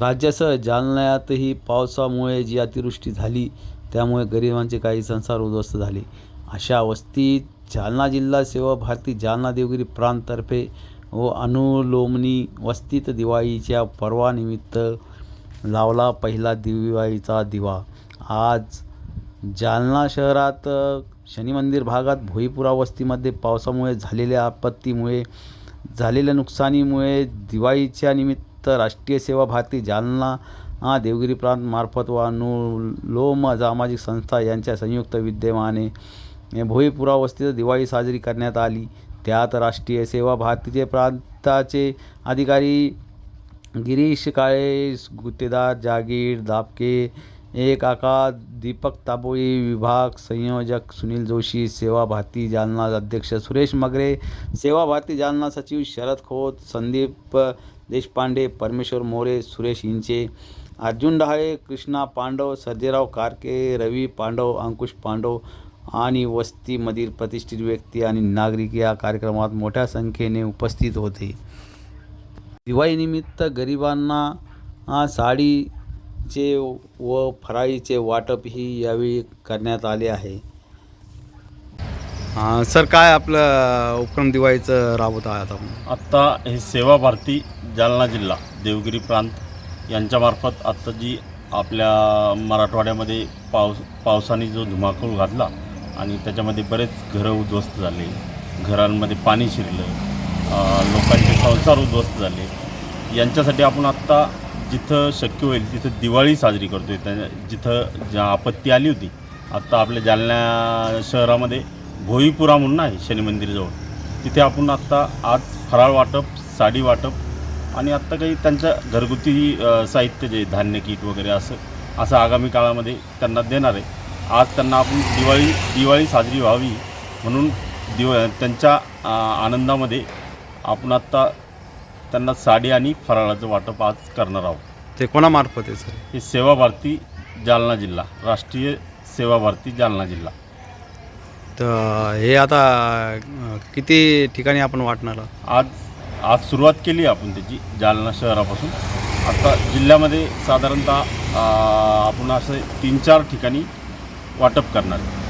राज्यासह जालन्यातही पावसामुळे जी अतिवृष्टी झाली त्यामुळे गरिबांचे काही संसार उद्ध्वस्त झाले. अशा अवस्थेत जालना जिल्हा सेवा भारती जालना देवगिरी प्रांततर्फे व अनुलोमनी वस्तीत दिवाळीच्या पर्वानिमित्त लावला पहिला दिवाळीचा दिवा. आज जालना शहरात शनिमंदिर भागात भोईपुरा वस्तीमध्ये पावसामुळे झालेल्या आपत्तीमुळे झालेल्या नुकसानीमुळे दिवाळीच्या निमित्त राष्ट्रीय सेवा भारती जालना हा देवगिरी प्रांत मार्फत व अनुलोम सामाजिक संस्था यांच्या संयुक्त विद्यमाने भोईपुरावस्थेत दिवाळी साजरी करण्यात आली. त्यात राष्ट्रीय सेवा भारतीचे प्रांताचे अधिकारी गिरीश काळे गुत्तेदार जागीर दापके एक आका दीपक ताबोळी विभाग संयोजक सुनील जोशी सेवा भारती जालना अध्यक्ष सुरेश मगरे सेवा भारती जालना सचिव शरद खोत संदीप देशपांडे परमेश्वर मोरे सुरेश इंचे अर्जुन डहाळे कृष्णा पांडव सर्जेराव कारके रवी पांडव अंकुश पांडव आणि वस्तीमधील प्रतिष्ठित व्यक्ती आणि नागरिक या कार्यक्रमात मोठ्या संख्येने उपस्थित होते. दिवाळीनिमित्त गरिबांना साडीचे व फराळीचे वाटपही यावेळी करण्यात आले आहे. सर काय आपलं उपक्रम दिवाळीचं राबवत आहात आपण? आत्ता हे सेवा भारती जालना जिल्हा देवगिरी प्रांत. यांच्यामार्फत आत्ता जी आपल्या मराठवाड्यामध्ये पावस पावसाने जो धुमाकूळ घातला आणि त्याच्यामध्ये बरेच घरं उद्ध्वस्त झाले घरांमध्ये पाणी शिरलं लोकांचे संसार उद्ध्वस्त झाले यांच्यासाठी आपण आत्ता जिथं शक्य होईल तिथं दिवाळी साजरी करतो आहे त्या जिथं ज्या आपत्ती आली होती आत्ता आपल्या जालना शहरामध्ये भोईपुरा म्हणून आहे शनी मंदिरजवळ. तिथे आपण आत्ता आज फराळ वाटप साडी वाटप आणि आत्ता काही त्यांच्या घरगुती साहित्य जे धान्य किट वगैरे असं असं आगामी काळामध्ये त्यांना देणार आहे. आज त्यांना आपण दिवाळी दिवाळी साजरी व्हावी म्हणून दिव त्यांच्या आनंदामध्ये आपण आत्ता त्यांना साडी आणि फराळाचं वाटप आज करणार आहोत. ते कोणामार्फत आहे सर? हे सेवा भारती जालना जिल्हा राष्ट्रीय सेवा भारती जालना जिल्हा. तर हे आता किती ठिकाणी आपण वाटणार आहोत? आज आज सुरुवात केली आपण त्याची जालना शहरापासून आता जिल्ह्यामध्ये साधारणतः अं, आपण असं तीन चार ठिकाणी वाटप करणार आहे.